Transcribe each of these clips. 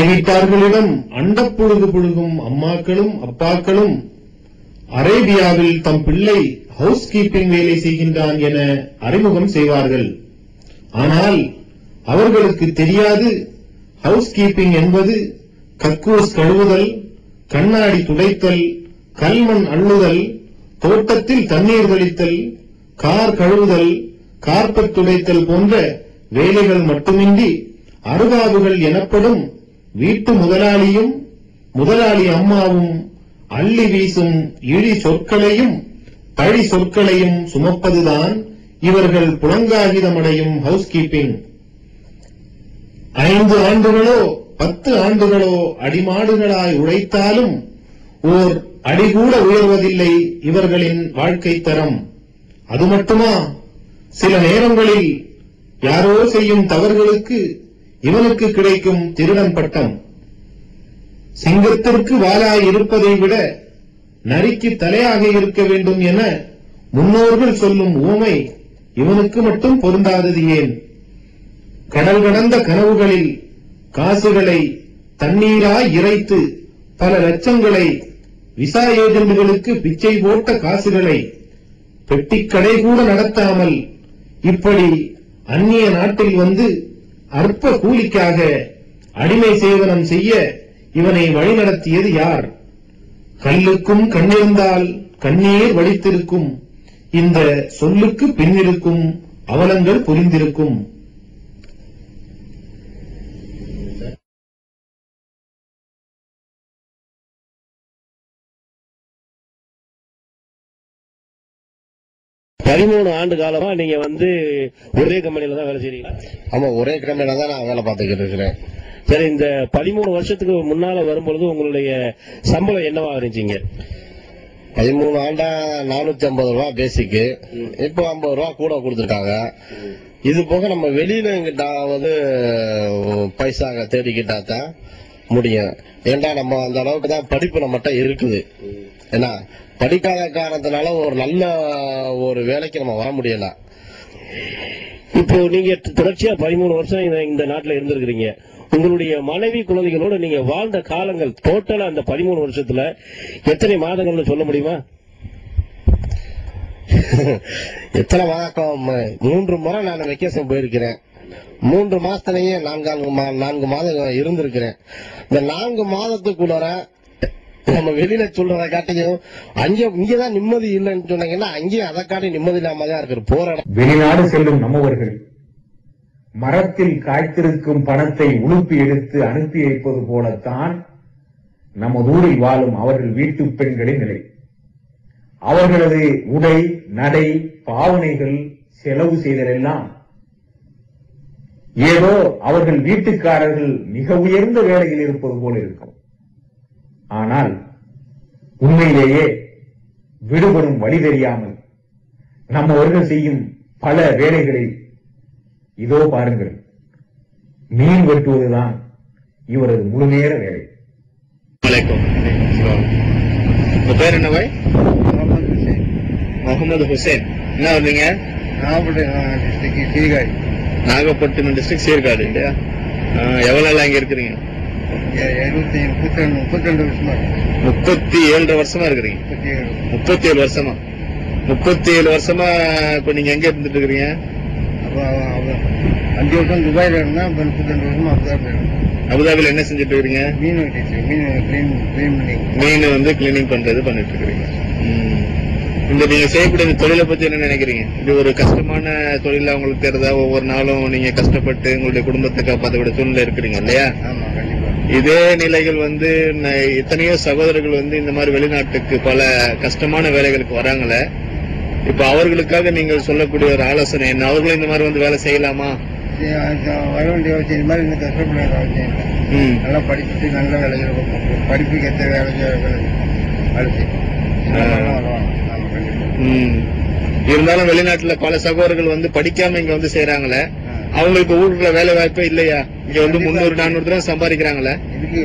பக்கத்து அண்ட பொழுது புழுகும் அம்மாக்களும் அப்பாக்களும் அரேபியாவில் தம் பிள்ளை ஹவுஸ் கீப்பிங் வேலை செய்கின்றான் என அறிமுகம் செய்வார்கள். ஆனால் அவர்களுக்கு தெரியாது ஹவுஸ் கீப்பிங் என்பது கக்கூஸ் கழுவுதல் கண்ணாடி துடைத்தல் கல்மண் அள்ளுதல் தோட்டத்தில் தண்ணீர் தெளித்தல் கார் கழுவுதல் கார்பெட் துடைத்தல் போன்ற வேலைகள் மட்டுமின்றி அருகாவுகள் எனப்படும் வீட்டு முதலாளியும் முதலாளி அம்மாவும் அள்ளி வீசும் இழி சொற்களையும் பழி சொற்களையும் சுமப்பதுதான் இவர்கள் புலங்காகிதமடையும் ஹவுஸ் கீப்பிங் ஐந்து ஆண்டுகளோ பத்து ஆண்டுகளோ அடிமாடுகளாய் உழைத்தாலும் ஓர் அடிகூட உயர்வதில்லை இவர்களின் வாழ்க்கை தரம். அது மட்டுமா? சில நேரங்களில் யாரோ செய்யும் தவறுகளுக்கு இவனுக்கு கிடைக்கும் திருடன் பட்டம். சிங்கத்திற்கு வாலாய் இருப்பதை விட நரிக்கு தலையாக இருக்க வேண்டும் என முன்னோர்கள் சொல்லும் ஊமை இவனுக்கு மட்டும் பொருந்தாதது ஏன்? கடல் கடந்த கனவுகளில் காசுகளை தண்ணீராய் இறைத்து பல லட்சங்களை விசா ஏஜென்ட்களுக்கு பிச்சை போட்ட காசுகளை பெட்டிக்கடை கூட நடத்தாமல் இப்படி அந்நிய நாட்டில் வந்து அற்ப கூலிக்காக அடிமை சேவனம் செய்ய இவனை வழிநடத்தியது யார்? கல்லுக்கும் கண்ணிருந்தால் கண்ணீர் வடித்திருக்கும். இந்த சொல்லுக்கு பின்னிருக்கும் அவலங்கள் புரிந்திருக்கும் பதிமூணு ஆண்டு காலமா நீங்க வந்து ஒரே கம்பெனில தான் வேலை செய்றீங்களா ஆமா ஒரே கம்பெனில தான் நான் வேலை பார்த்துக்கிட்டு இருக்கிறேன். சரி இந்த பதிமூணு வருஷத்துக்கு முன்னால வரும்பொழுது உங்களுடைய சம்பளம் என்னவா இருந்துச்சுங்க? பதிமூணு ஆண்டா நானூத்தி ஐம்பது ரூபா பேசிக்கு இப்போ ஐம்பது ரூபா கூட கொடுத்துருக்காங்க. இது போக நம்ம வெளியில எங்கிட்டாவது பைசா தேடிக்கிட்டா தான் முடியும். ஏன்டா நம்ம அந்த அளவுக்கு தான் படிப்பு நம்மகிட்ட இருக்குது. ஏன்னா படிக்காத காரணத்தினால ஒரு நல்ல ஒரு வேலைக்கு நம்ம வர முடியல. இப்போ நீங்க தொடர்ச்சியா பதிமூணு வருஷம் இந்த- நாட்டில் இருந்திருக்கிறீங்க. உங்களுடைய மனைவி குழந்தைகளோட நீங்க வாழ்ந்த காலங்கள் டோட்டலா அந்த பதிமூணு வருஷத்துல எத்தனை மாதங்கள்னு சொல்ல முடியுமா? எத்தனை மாதம்? மூன்று முறை நான் வெக்கேஷன் போயிருக்கிறேன். மூன்று மாசத்துலயே நான்காண்டு மா- நான்கு மாதம் இருந்திருக்கிறேன். இந்த நான்கு மாதத்துக்குள்ளார நம்ம வெளியில சொல்றத காட்டியும் அங்கே இங்கதான் நிம்மதி இல்லைன்னு சொன்னீங்கன்னா அங்கேயும் அதை காட்டி நிம்மதி இல்லாம தான் இருக்கிற போற வெளிநாடு செல்லும் நம்மவர்கள் மரத்தில் காய்த்திருக்கும் பணத்தை உழுப்பி எடுத்து அனுப்பி வைப்பது போலத்தான் நமது ஊரில் வாழும் அவர்கள் வீட்டு பெண்களின் நிலை. அவர்களது உடை நடை பாவனைகள் செலவு செய்தலெல்லாம் ஏதோ அவர்கள் வீட்டுக்காரர்கள் மிக உயர்ந்த வேலையில் இருப்பது போல இருக்கும். ஆனால் உண்மையிலேயே விடுபடும் வழி தெரியாமல் நம்மவர்கள் செய்யும் பல வேலைகளை இதோ பாருங்கள். மீன் வெட்டுவதுதான் இவரது முழு நேர வேலை பேர் என்ன பாய்? முகமது ஹுசேன். என்ன வந்தீங்க? நாகப்பட்டினம் டிஸ்ட்ரிக்ட் சீர்காழி இல்லையா? ஆ, எவ்வளவு நாளா இங்க இருக்கிறீங்க? முப்பத்தி ஏழு வருஷமா இருக்கிறீங்க. முப்பத்தி ஏழு. வருஷமா. முப்பத்தி ஏழு வருஷமா இப்ப நீங்க எங்க இருந்துட்டு இருக்கிறீங்க? அஞ்சு வருஷம் துபாயில இருந்தேன் இப்ப முப்பத்தி ரெண்டு வருஷமா அப்தான் இருக்கேன் அபுதாபில என்ன செஞ்சுட்டு இருக்கிறீங்க? மீன் வெட்டிச்சு மீன் கிளீன் கிளீன் பண்ணி. மீன் வந்து கிளீனிங் பண்றது பண்ணிட்டு இருக்கிறீங்க. இந்த நீங்க செய்யக்கூடிய இந்த தொழிலை பத்தி என்ன நினைக்கிறீங்க? இது ஒரு கஷ்டமான தொழிலா உங்களுக்கு தெரியுதா ஒவ்வொரு நாளும் நீங்க கஷ்டப்பட்டு உங்களுடைய குடும்பத்தை காப்பாற்றக்கூடிய சூழ்நிலை இருக்கிறீங்க இல்லையா? இதே நிலைகள் வந்து எத்தனையோ சகோதரர்கள் வந்து இந்த மாதிரி வெளிநாட்டுக்கு பல கஷ்டமான வேலைகளுக்கு வராங்களே. இப்ப அவர்களுக்காக நீங்கள் சொல்லக்கூடிய ஒரு ஆலோசனை என்ன? அவர்களும் இந்த மாதிரி வந்து வேலை செய்யலாமா? வர வேண்டிய அவசியம் இந்த மாதிரி இந்த கஷ்டப்பட அவசியம் இல்லை. ம். நல்லா படிச்சுட்டு நல்ல வேலைகள். படிப்புக்கு ஏற்ற வேலை செய்ய வேலை வேலை செய்யணும் நல்லா வருவாங்க ஆமா கண்டிப்பா. ம். இருந்தாலும் வெளிநாட்டுல பல சகோதரர்கள் வந்து படிக்காம இங்க வந்து செய்யறாங்களே அவங்களுக்கு ஊர்ல வேலை வாய்ப்பே இல்லையா? இங்க வந்து முன்னூறு நானூறு ரூபாய் சம்பாதிக்கிறாங்களே. இதுக்கு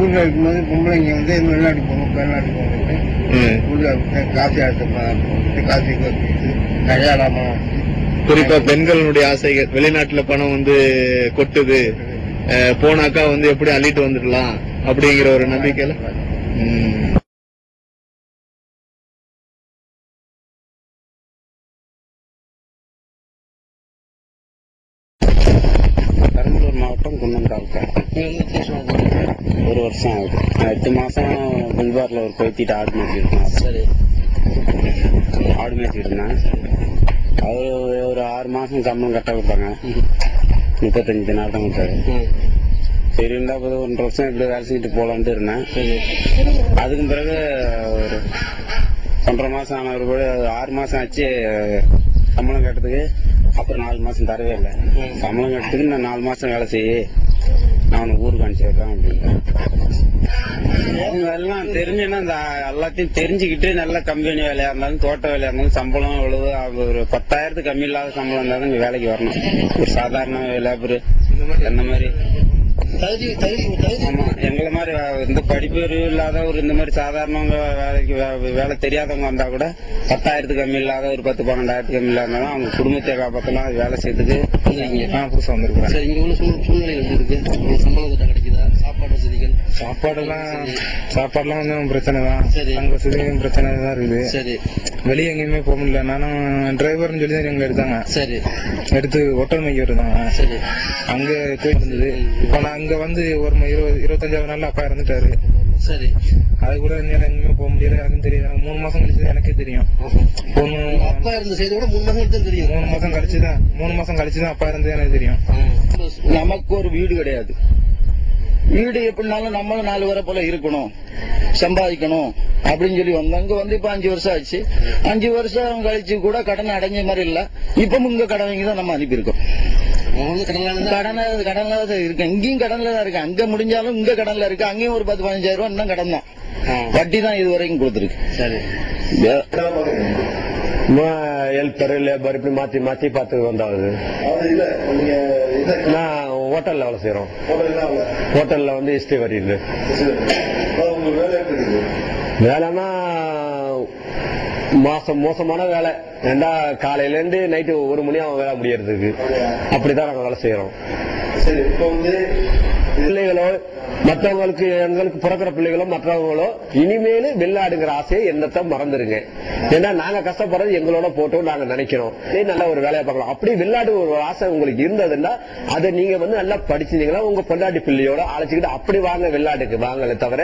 ஊர்ல இருக்கும்போது பொம்பளைங்க வந்து வெளிநாட்டு போகணும் வெளிநாட்டு போகணும். ஊர்ல காசு எடுத்து காசு நகையாடாம குறிப்பா பெண்களுடைய ஆசைகள் வெளிநாட்டுல பணம் வந்து கொட்டுது. போனாக்கா வந்து எப்படி அள்ளிட்டு வந்துடலாம் அப்படிங்கிற ஒரு நம்பிக்கையில? மாவட்டம் குன்னந்தாவுக்கு ஒரு வருஷம் ஆகுது. எட்டு மாசம் குல்பார்ல ஒரு கொய்த்திட்டு ஆடு இருந்தேன் சரி. ஆடு மேய்ச்சிட்டு இருந்தேன் அவரு ஒரு ஆறு மாசம் சம்பளம் கட்ட கொடுத்தாங்க. முப்பத்தஞ்சு தினார் தான் கொடுத்தாரு. சரி இருந்தா போது ஒன்றரை வருஷம் இப்படி வேலை செஞ்சுட்டு போலான்ட்டு இருந்தேன். அதுக்கும் பிறகு ஒரு ஒன்றரை மாசம் ஆன ஒரு ஆறு மாசம் ஆச்சு சம்பளம் கேட்டதுக்கு அப்புறம் நாலு மாசம் தரவே இல்லை. சம்பளம் எடுத்துக்கு நான் நாலு மாசம் வேலை செய்ய நான் உனக்கு ஊருக்கு அனுப்பிச்சிடுறேன் அப்படின்னு. அவங்க எல்லாம் தெரிஞ்சுன்னா இந்த எல்லாத்தையும் தெரிஞ்சுக்கிட்டு நல்ல கம்பெனி வேலையா இருந்தாலும் தோட்ட வேலையா இருந்தாலும் சம்பளம் எவ்வளவு? ஒரு பத்தாயிரத்துக்கு கம்மி இல்லாத சம்பளம் இருந்தாலும் இங்க வேலைக்கு வரணும். ஒரு சாதாரண லேபர் அந்த மாதிரி ஆமா எங்களை மாதிரி இந்த படிப்பு அறிவு இல்லாத ஒரு இந்த மாதிரி சாதாரணவங்க வேலைக்கு வே- வேலை தெரியாதவங்க வந்தா கூட பத்தாயிரத்துக்கு கம்மி இல்லாத ஒரு பத்து பன்னெண்டாயிரத்துக்கு கம்மி இல்லாதனாலும் அவங்க குடும்பத்தை காப்பாத்தலாம் அது வேலை செய்யறதுக்கு. நான் புதுசா வந்திருக்கிறேன் சரி இங்க உள்ள சூழ் சூழ்நிலை எப்படி இருக்கு? உங்களுக்கு சாப்பாடெல்லாம் சாப்பாடுலாம் கொஞ்சம் பிரச்சனை தான். சரி. அங்க வசதியும் பிரச்சனை தான் இருக்குது. சரி. வெளியே எங்கேயுமே போக முடியல. நானும் டிரைவர்னு சொல்லி தான் எங்க எடுத்தாங்க சரி. எடுத்து ஒட்டல் மையம் இருந்தாங்க சரி. அங்க போயிட்டு இருந்தது. இப்போ நான் அங்க வந்து ஒரு இருபது இருபத்தஞ்சாவது நாள்ல அப்பா இறந்துட்டாரு. சரி. அது கூட என்னால எங்கேயுமே போக முடியல. எனக்கும் எனக்கு மூணு மாசம் கழிச்சு எனக்கே தெரியும். மூணு அப்பா இருந்த செய்தி கூட மூணு மாசம் கழிச்சு தான் தெரியும். மூணு மாசம் கழிச்சுதான். மூணு மாசம் கழிச்சுதான் அப்பா இருந்தது எனக்கு தெரியும். நமக்கு ஒரு வீடு கிடையாது. வீடு எப்படினாலும் நம்மளும் நாலு வரை போல இருக்கணும் சம்பாதிக்கணும் அப்படின்னு சொல்லி வந்தோம். இங்க வந்து இப்ப அஞ்சு வருஷம் ஆச்சு. அஞ்சு வருஷம் கழிச்சு கூட கடன் அடைஞ்ச மாதிரி இல்ல. இப்பவும் இங்க கடன் வாங்கி தான் நம்ம அனுப்பியிருக்கோம். கடனை கடன்ல தான் இருக்கு. இங்கேயும் கடன்ல தான் இருக்கு. அங்க முடிஞ்சாலும் இங்க கடன்ல இருக்கு. அங்கேயும் ஒரு பத்து பதினஞ்சாயிரம் ரூபாய் இன்னும் கடன் தான். வட்டி தான் இது வரைக்கும் கொடுத்துருக்கு. சரி. ஹெல்பர் லேபர் இப்படி மாத்தி மாத்தி பார்த்து வந்தாவது நான் ஹோட்டல்ல வேலை செய்யறோம் ஹோட்டல்ல வந்து ஹிஸ்டரி வரியுது. வேலைன்னா மாசம் மோசமான வேலை. ஏண்டா காலையில இருந்து நைட்டு ஒரு மணி ஆகும் வேலை முடியறதுக்கு. அப்படிதான் நாங்க வேலை செய்யறோம் பிள்ளைகளோ மற்றவங்களுக்கு எங்களுக்கு பிறக்கிற பிள்ளைகளோ மற்றவங்களோ இனிமேலு வெள்ளாடுங்கிற ஆசையை என்னத்த மறந்துருங்க. ஏன்னா நாங்க கஷ்டப்படுறது எங்களோட போட்டோம் நாங்க நினைக்கிறோம். நல்ல ஒரு வேலையை பார்க்கலாம். அப்படி வெள்ளாடு ஒரு ஆசை உங்களுக்கு இருந்ததுன்னா அதை நீங்க வந்து நல்லா படிச்சிருந்தீங்கன்னா உங்க பொண்டாட்டி பிள்ளையோட அழைச்சிக்கிட்டு அப்படி வாங்க வெள்ளாட்டுக்கு வாங்கல தவிர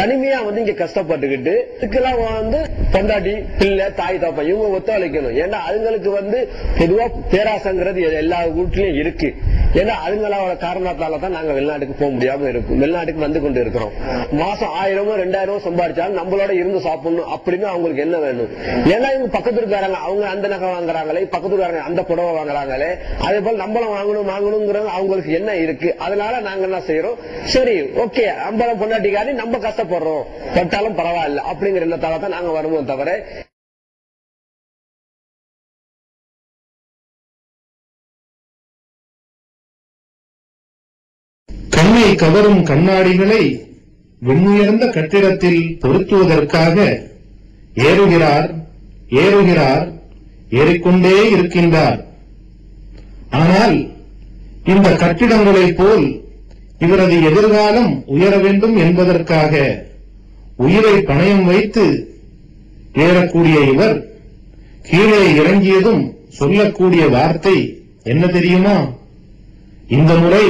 தனிமையா வந்து இங்க கஷ்டப்பட்டுக்கிட்டு இதுக்கெல்லாம் வந்து பொண்டாட்டி பிள்ளை தாய் தாப்பா இவங்க ஒத்துழைக்கணும். ஏன்னா அதுங்களுக்கு வந்து பொதுவா பேராசங்கிறது எல்லா வீட்லயும் இருக்கு. ஏன்னா அதுங்களாவோட காரணத்தால தான் நாங்க வெளிநாட்டுக்கு போக முடியாம இருக்கும் வெளிநாட்டுக்கு வந்து கொண்டு இருக்கிறோம் மாசம் ஆயிரமோ ரெண்டாயிரமோ சம்பாதிச்சாலும் நம்மளோட இருந்து சாப்பிடணும் அப்படின்னு அவங்களுக்கு என்ன வேணும்? ஏன்னா இவங்க பக்கத்து இருக்காங்க அவங்க அந்த நகை வாங்குறாங்களே பக்கத்து இருக்காங்க அந்த புடவை வாங்குறாங்களே அதே போல நம்மளும் வாங்கணும் வாங்கணுங்கிறது அவங்களுக்கு என்ன இருக்கு? அதனால நாங்க என்ன செய்யறோம்? சரி ஓகே அம்பலம் பொண்டாட்டிக்காரி நம்ம கஷ்டப்படுறோம். பட்டாலும் பரவாயில்ல அப்படிங்கிற எண்ணத்தால தான் நாங்க வருவோம் தவிர கண்ணை கவரும் கண்ணாடிகளை விண்ணுயர்ந்த கட்டிடத்தில் பொருத்துவதற்காக ஏறுகிறார் ஏறுகிறார் ஏறிக்கொண்டே இருக்கின்றார். ஆனால் இந்த கட்டிடங்களைப் போல் இவரது எதிர்காலம் உயர வேண்டும் என்பதற்காக உயிரை பணயம் வைத்து ஏறக்கூடிய இவர் கீழே இறங்கியதும் சொல்லக்கூடிய வார்த்தை என்ன தெரியுமா? இந்த முறை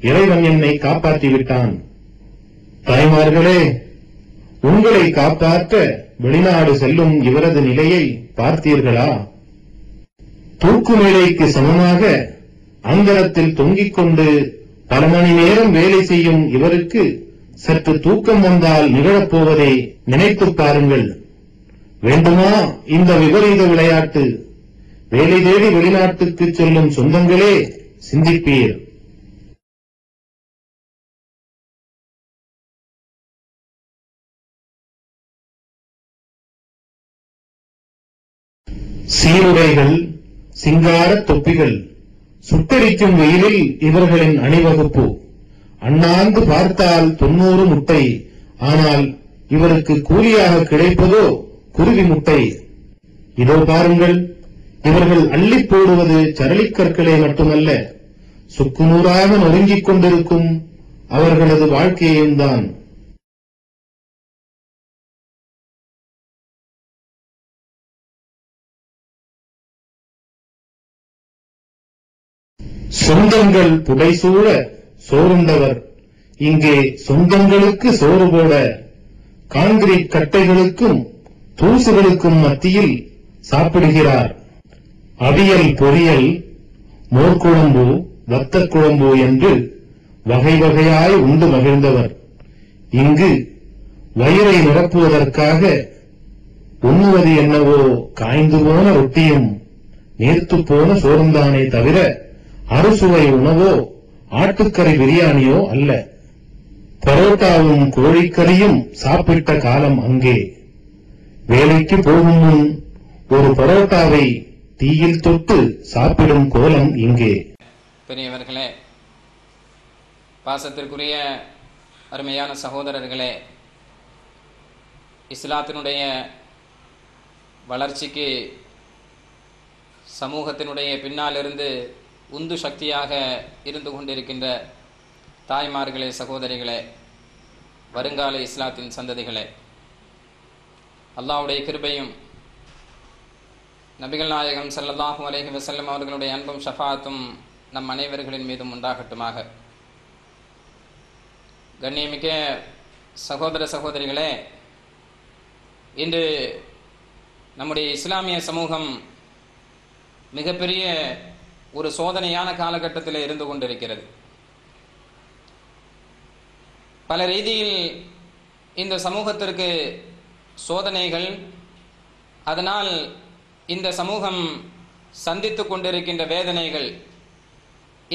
இறைவன் என்னை காப்பாற்றி விட்டான். தாய்மார்களே உங்களை காப்பாற்ற வெளிநாடு செல்லும் இவரது நிலையை பார்த்தீர்களா? தூக்கு மேடைக்கு சமமாக அந்தரத்தில் தொங்கிக் கொண்டு பல மணி நேரம் வேலை செய்யும் இவருக்கு சற்று தூக்கம் வந்தால் நிகழப்போவதை நினைத்துப் பாருங்கள். வேண்டுமா இந்த விபரீத விளையாட்டு? வேலை தேடி வெளிநாட்டுக்கு செல்லும் சொந்தங்களே சிந்திப்பீர். சீருடைகள் சிங்கார தொப்பிகள் சுட்டரிக்கும் வெயிலில் இவர்களின் அணிவகுப்பு. அண்ணாந்து பார்த்தால் தொண்ணூறு முட்டை ஆனால் இவருக்கு கூலியாக கிடைப்பதோ குருவி முட்டை. இதோ பாருங்கள் இவர்கள் அள்ளிப் போடுவது சரளிக்கற்களே மட்டுமல்ல. சுக்குநூறாக நொறுங்கிக் கொண்டிருக்கும் அவர்களது வாழ்க்கையும் தான். சொந்தங்கள் புடைசூழ சோறுண்டவர் இங்கே சொந்தங்களுக்கு சோறு போட கான்கிரீட் கட்டைகளுக்கும் தூசுகளுக்கும் மத்தியில் சாப்பிடுகிறார். அவியல் பொரியல் மோர்க்குழம்பு வத்தக் குழம்பு என்று வகை வகையாய் உண்டு மகிழ்ந்தவர். இங்கு வயிறை நிரப்புவதற்காக உண்ணுவது என்னவோ காய்ந்து போன ரொட்டியும் நீர்த்துப் போன சோறுந்தானே தவிர அறுசுவை உணவோ ஆட்டுக்கறி பிரியாணியோ அல்ல. பரோட்டாவும் கோழிக்கறியும் சாப்பிட்ட காலம் அங்கே. வேலைக்கு போகும் முன் ஒரு பரோட்டாவை தீயில் தொட்டு சாப்பிடும் கோலம் இங்கே. பெரியவர்களே பாசத்திற்குரிய அருமையான சகோதரர்களே இஸ்லாத்தினுடைய வளர்ச்சிக்கு சமூகத்தினுடைய பின்னாலிருந்து உந்து சக்தியாக இருந்து கொண்டிருக்கின்ற தாய்மார்களே சகோதரிகளே வருங்கால இஸ்லாத்தின் சந்ததிகளே அல்லாவுடைய கிருபையும் நபிகள் நாயகம் செல்லதாகும் அலைஹி வசல்லம் அவர்களுடைய அன்பும் ஷஃபாத்தும் நம் அனைவர்களின் மீதும் உண்டாகட்டுமாக. கண்ணியமிக்க சகோதர சகோதரிகளே இன்று நம்முடைய இஸ்லாமிய சமூகம் மிகப்பெரிய ஒரு சோதனையான காலகட்டத்தில் இருந்து கொண்டிருக்கிறது. பல ரீதியில் இந்த சமூகத்திற்கு சோதனைகள் அதனால் இந்த சமூகம் சந்தித்து கொண்டிருக்கின்ற வேதனைகள்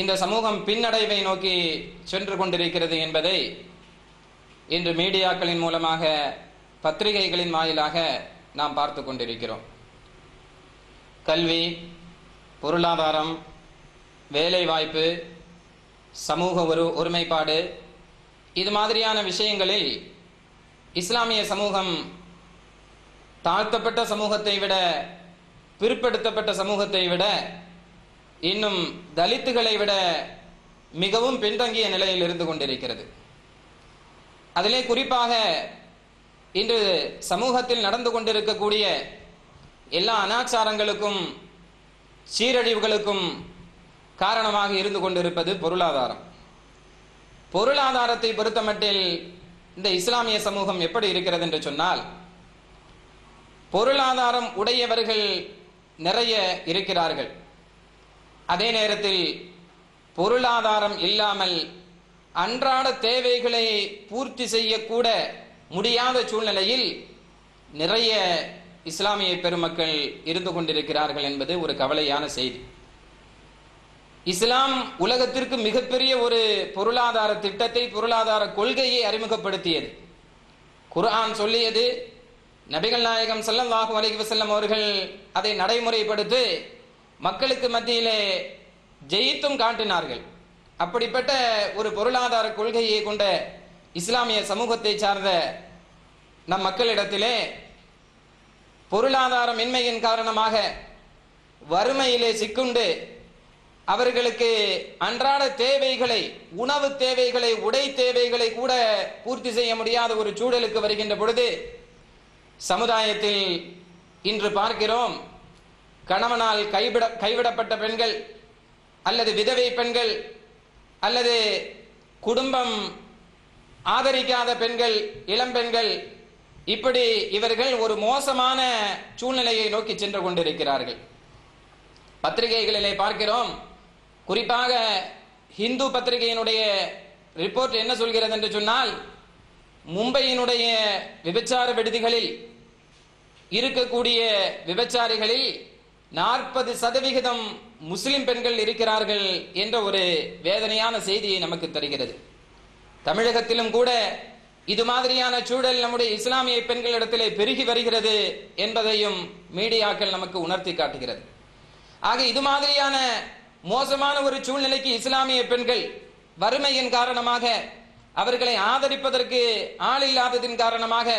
இந்த சமூகம் பின்னடைவை நோக்கி சென்று கொண்டிருக்கிறது என்பதை இன்று மீடியாக்களின் மூலமாக பத்திரிகைகளின் வாயிலாக நாம் பார்த்து கொண்டிருக்கிறோம். கல்வி பொருளாதாரம் வேலைவாய்ப்பு சமூக ஒரு ஒருமைப்பாடு இது மாதிரியான விஷயங்களில் இஸ்லாமிய சமூகம் தாழ்த்தப்பட்ட சமூகத்தை விட பிற்படுத்தப்பட்ட சமூகத்தை விட இன்னும் தலித்துகளை விட மிகவும் பின்தங்கிய நிலையில் இருந்து கொண்டிருக்கிறது. அதிலே குறிப்பாக இன்று சமூகத்தில் நடந்து கொண்டிருக்கக்கூடிய எல்லா அனாச்சாரங்களுக்கும் சீரழிவுகளுக்கும் காரணமாக இருந்து கொண்டிருப்பது பொருளாதாரம். பொருளாதாரத்தை பொறுத்தமட்டில் இந்த இஸ்லாமிய சமூகம் எப்படி இருக்கிறது என்று சொன்னால் பொருளாதாரம் உடையவர்கள் நிறைய இருக்கிறார்கள். அதே நேரத்தில் பொருளாதாரம் இல்லாமல் அன்றாட தேவைகளை பூர்த்தி செய்யக்கூட முடியாத சூழ்நிலையில் நிறைய இஸ்லாமிய பெருமக்கள் இருந்து கொண்டிருக்கிறார்கள் என்பது ஒரு கவலையான செய்தி. இஸ்லாம் உலகத்திற்கு மிகப்பெரிய ஒரு பொருளாதார திட்டத்தை பொருளாதார கொள்கையை அறிமுகப்படுத்தியது. குர்ஆன் சொல்லியது நபிகள் நாயகம் ஸல்லல்லாஹு அலைஹி வசல்லம் அவர்கள் அதை நடைமுறைப்படுத்தி மக்களுக்கு மத்தியிலே ஜெயித்தும் காட்டினார்கள். அப்படிப்பட்ட ஒரு பொருளாதார கொள்கையை கொண்ட இஸ்லாமிய சமூகத்தை சார்ந்த நம் மக்களிடத்திலே பொருளாதார மென்மையின் காரணமாக வறுமையிலே சிக்குண்டு அவர்களுக்கு அன்றாட தேவைகளை உணவு தேவைகளை உடை தேவைகளை கூட பூர்த்தி செய்ய முடியாத ஒரு சூழலுக்கு வருகின்ற பொழுது சமுதாயத்தில் இன்று பார்க்கிறோம் கணவனால் கைவிட கைவிடப்பட்ட பெண்கள் அல்லது விதவை பெண்கள் அல்லது குடும்பம் ஆதரிக்காத பெண்கள் இளம்பெண்கள் இப்படி இவர்கள் ஒரு மோசமான சூழ்நிலையை நோக்கி சென்று கொண்டிருக்கிறார்கள். பத்திரிகைகளிலே பார்க்கிறோம் குறிப்பாக ஹிந்து பத்திரிகையினுடைய ரிப்போர்ட் என்ன சொல்கிறது என்று சொன்னால் மும்பையினுடைய விபச்சார விடுதிகளில் இருக்கக்கூடிய விபச்சாரிகளில் நாற்பது சதவிகிதம் முஸ்லிம் பெண்கள் இருக்கிறார்கள் என்ற ஒரு வேதனையான செய்தியை நமக்கு தருகிறது. தமிழகத்திலும் கூட இது மாதிரியான சூழல் நம்முடைய இஸ்லாமிய பெண்களிடத்திலே பெருகி வருகிறது என்பதையும் மீடியாக்கள் நமக்கு உணர்த்தி காட்டுகிறது. ஆக இது மாதிரியான மோசமான ஒரு சூழ்நிலைக்கு இஸ்லாமிய பெண்கள் வறுமையின் காரணமாக அவர்களை ஆதரிப்பதற்கு ஆள் இல்லாததின் காரணமாக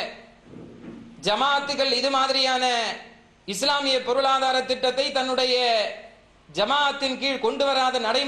ஜமாத்துகள் இது மாதிரியான இஸ்லாமிய பொருளாதார திட்டத்தை தன்னுடைய ஜமாத்தின் கீழ் கொண்டு வராத நடை